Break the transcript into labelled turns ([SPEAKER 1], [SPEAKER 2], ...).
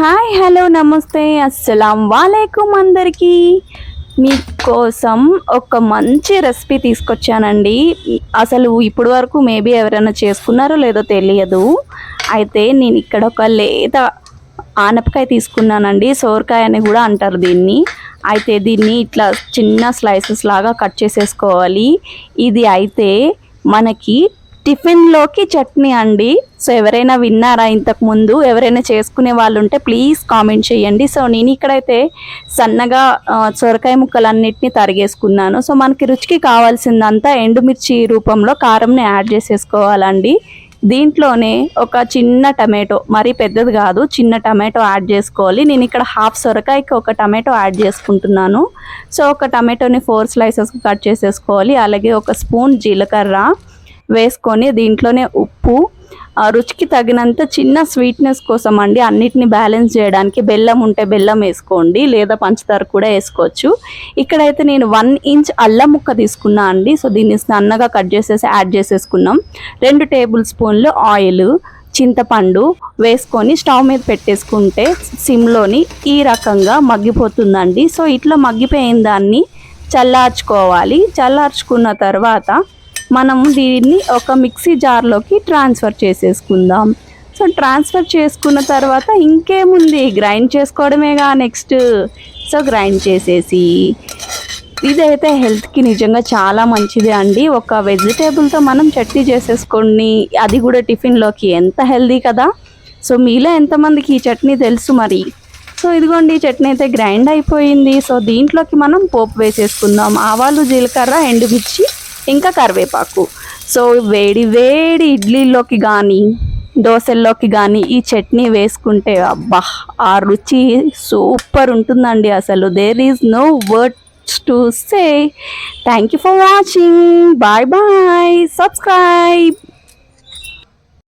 [SPEAKER 1] Hi hello నమస్తే అస్సలం వాలేకుమ్ అందరికీ. మీకోసం ఒక మంచి రెసిపీ తీసుకొచ్చానండి. అసలు ఇప్పటి వరకు మేబీ ఎవరైనా చేసుకున్నారో లేదో తెలియదు. అయితే నేను ఇక్కడ ఒక లేత ఆనపకాయ తీసుకున్నానండి. సోరకాయ అని కూడా అంటారు దీన్ని. అయితే దీన్ని ఇట్లా చిన్న స్లైసెస్ లాగా కట్ చేసేసుకోవాలి. ఇది అయితే మనకి టిఫిన్లోకి చట్నీ అండి. సో ఎవరైనా విన్నారా ఇంతకు ముందు ఎవరైనా చేసుకునే వాళ్ళు ఉంటే ప్లీజ్ కామెంట్ చేయండి. సో నేను ఇక్కడైతే సన్నగా సొరకాయ ముక్కలన్నిటిని తరిగేసుకున్నాను. సో మనకి రుచికి కావాల్సిందంతా ఎండుమిర్చి రూపంలో కారంని యాడ్ చేసేసుకోవాలండి. దీంట్లోనే ఒక చిన్న టమాటో మరీ పెద్దది కాదు చిన్న టమాటో యాడ్ చేసుకోవాలి. నేను ఇక్కడ హాఫ్ సొరకాయకి ఒక టమాటో యాడ్ చేసుకుంటున్నాను. సో ఒక టమాటోని ఫోర్ స్లైసెస్ కట్ చేసేసుకోవాలి. అలాగే ఒక స్పూన్ జీలకర్ర వేసుకొని దీంట్లోనే ఉప్పు ఆ, రుచికి తగినంత చిన్న స్వీట్నెస్ కోసం అండి అన్నిటిని బ్యాలెన్స్ చేయడానికి బెల్లం ఉంటే బెల్లం వేసుకోండి లేదా పంచదార కూడా వేసుకోవచ్చు. ఇక్కడైతే నేను వన్ ఇంచ్ అల్లం ముక్క తీసుకున్నా అండి. సో దీన్ని సన్నగా కట్ చేసేసి యాడ్ చేసేసుకున్నాం. రెండు టేబుల్ స్పూన్లు ఆయిల్ చింతపండు వేసుకొని స్టవ్ మీద పెట్టేసుకుంటే సిమ్లోని ఈ రకంగా మగ్గిపోతుందండి. సో ఇట్లా మగ్గిపోయిన దాన్ని చల్లార్చుకోవాలి. చల్లార్చుకున్న తర్వాత మనం దీన్ని ఒక మిక్సీ జార్లోకి ట్రాన్స్ఫర్ చేసేసుకుందాం. సో ట్రాన్స్ఫర్ చేసుకున్న తర్వాత ఇంకేముంది? గ్రైండ్ చేసుకోవడమేగా నెక్స్ట్? సో గ్రైండ్ చేసేసి ఇదైతే హెల్త్కి నిజంగా చాలా మంచిది అండి. ఒక వెజిటేబుల్తో మనం చట్నీ చేసేసుకొని అది కూడా టిఫిన్లోకి ఎంత హెల్దీ కదా? సో మీలో ఎంతమందికి ఈ చట్నీ తెలుసు మరి? సో ఇదిగోండి ఈ చట్నీ అయితే గ్రైండ్ అయిపోయింది. సో దీంట్లోకి మనం పోపు వేసేసుకుందాం. ఆవాలు జీలకర్ర ఎండుమిర్చి ఇంకా కరివేపాకు. సో వేడి వేడి ఇడ్లీలోకి కానీ దోశల్లోకి కానీ ఈ చట్నీ వేసుకుంటే అబ్బా ఆ రుచి సూపర్ ఉంటుందండి అసలు. There is no words to say thank you for watching bye bye subscribe